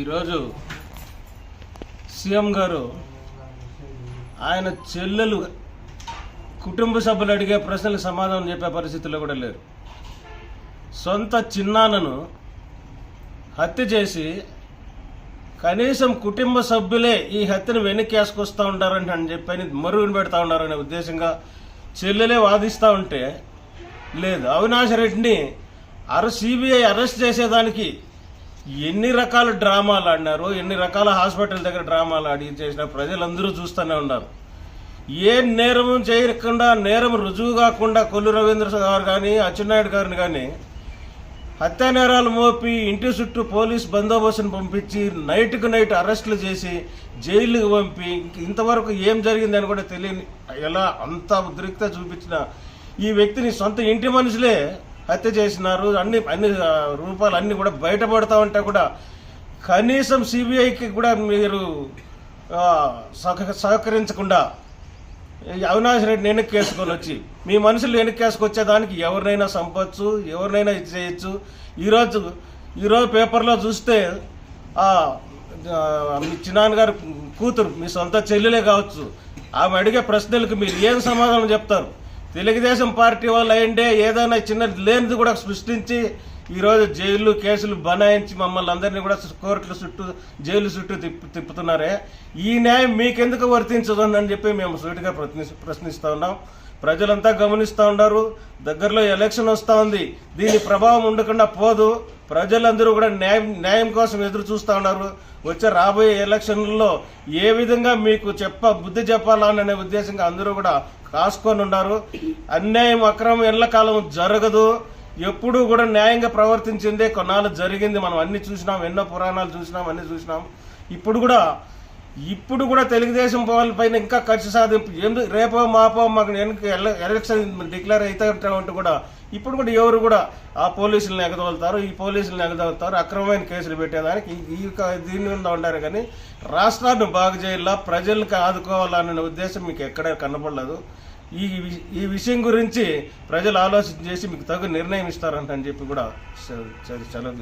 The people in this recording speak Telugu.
ఈరోజు సీఎం గారు ఆయన చెల్లెలు కుటుంబ సభ్యులు అడిగే ప్రశ్నలకు సమాధానం చెప్పే పరిస్థితిలో కూడా లేరు. సొంత చిన్నాన్నను హత్య చేసి కనీసం కుటుంబ సభ్యులే ఈ హత్యను వెనక్కి వేసుకొస్తూ ఉంటారని అని చెప్పని మరుగున పెడతా ఉన్నారనే ఉద్దేశంగా చెల్లెలే వాదిస్తూ ఉంటే లేదు. అవినాష్ రెడ్డిని అర సిబిఐ అరెస్ట్ చేసేదానికి ఎన్ని రకాల డ్రామాలు ఆడినారు ఎన్ని రకాల హాస్పిటల్ దగ్గర డ్రామాలు ఆడి చేసిన ప్రజలందరూ చూస్తూనే ఉన్నారు. ఏ నేరం చేయకుండా నేరం రుజువు కాకుండా కొల్లు రవీంద్ర గారు కానీ అచ్చెన్నాయుడు గారిని కానీ హత్యా నేరాలు మోపి ఇంటి చుట్టూ పోలీస్ బందోబస్తును పంపించి నైట్కు నైట్ అరెస్టులు చేసి జైలుకి పంపి ఇంతవరకు ఏం జరిగిందని కూడా తెలియని ఎలా అంత ఉద్రిక్త చూపించిన ఈ వ్యక్తిని సొంత ఇంటి మనుషులే హత్య చేసినారు అన్ని అన్ని రూపాలు అన్ని కూడా బయటపడతా ఉంటే కూడా కనీసం సిబిఐకి కూడా మీరు సహక- సహకరించకుండా అవినాష్ రెడ్డిని వెనక్కి వేసుకొని వచ్చి మీ మనుషులు వెనక్కి వేసుకొచ్చేదానికి ఎవరినైనా చంపొచ్చు ఎవరినైనా ఇది చేయొచ్చు. ఈరోజు ఈరోజు పేపర్లో చూస్తే మీ చిన్నాన్న గారు కూతురు మీ సొంత చెల్లెలే కావచ్చు. ఆమె అడిగే ప్రశ్నలకు మీరు ఏం సమాధానం చెప్తారు? తెలుగుదేశం పార్టీ వాళ్ళు అయింటే ఏదైనా చిన్న లేనిది కూడా సృష్టించి ఈరోజు జైలు కేసులు బనాయించి మమ్మల్ని అందరినీ కూడా కోర్టుల చుట్టూ జైలు చుట్టూ తిప్పు తిప్పుతున్నారే. ఈ న్యాయం మీకెందుకు వర్తించదు అని చెప్పి మేము సూటిగా ప్రశ్ని ప్రశ్నిస్తా ఉన్నాం. ప్రజలంతా గమనిస్తూ ఉన్నారు. దగ్గరలో ఎలక్షన్ వస్తూ ఉంది. దీని ప్రభావం ఉండకుండా పోదు. ప్రజలందరూ కూడా న్యాయం న్యాయం కోసం ఎదురు చూస్తూ ఉన్నారు. వచ్చే రాబోయే ఎలక్షన్లలో ఏ విధంగా మీకు చెప్ప బుద్ధి చెప్పాలనే ఉద్దేశంగా అందరూ కూడా కాసుకొని ఉన్నారు. అన్యాయం అక్రమం ఎల్లకాలం జరగదు. ఎప్పుడూ కూడా న్యాయంగా ప్రవర్తించిందే కొన్నాళ్ళు జరిగింది. మనం అన్ని చూసినాం ఎన్నో పురాణాలు చూసినాం అన్ని చూసినాం. ఇప్పుడు కూడా ఇప్పుడు కూడా తెలుగుదేశం పైన ఇంకా ఖర్చు సాధింపు ఎందుకు రేపో మాపో మాకు ఎలక్షన్ డిక్లేర్ అయితే కూడా ఇప్పుడు కూడా ఎవరు కూడా ఆ పోలీసులను ఎగదోలుతారు ఈ పోలీసులను ఎగదోలుతారు అక్రమమైన కేసులు పెట్టేదానికి ఈ- దీని మీద ఉండారు కానీ రాష్ట్రాన్ని బాగు చేయాలా ప్రజలకు ఆదుకోవాలనే ఉద్దేశం మీకు ఎక్కడ కనపడలేదు. ఈ వి- ఈ విషయం గురించి ప్రజలు ఆలోచన చేసి మీకు తగు నిర్ణయం ఇస్తారంట అని చెప్పి కూడా సెలవు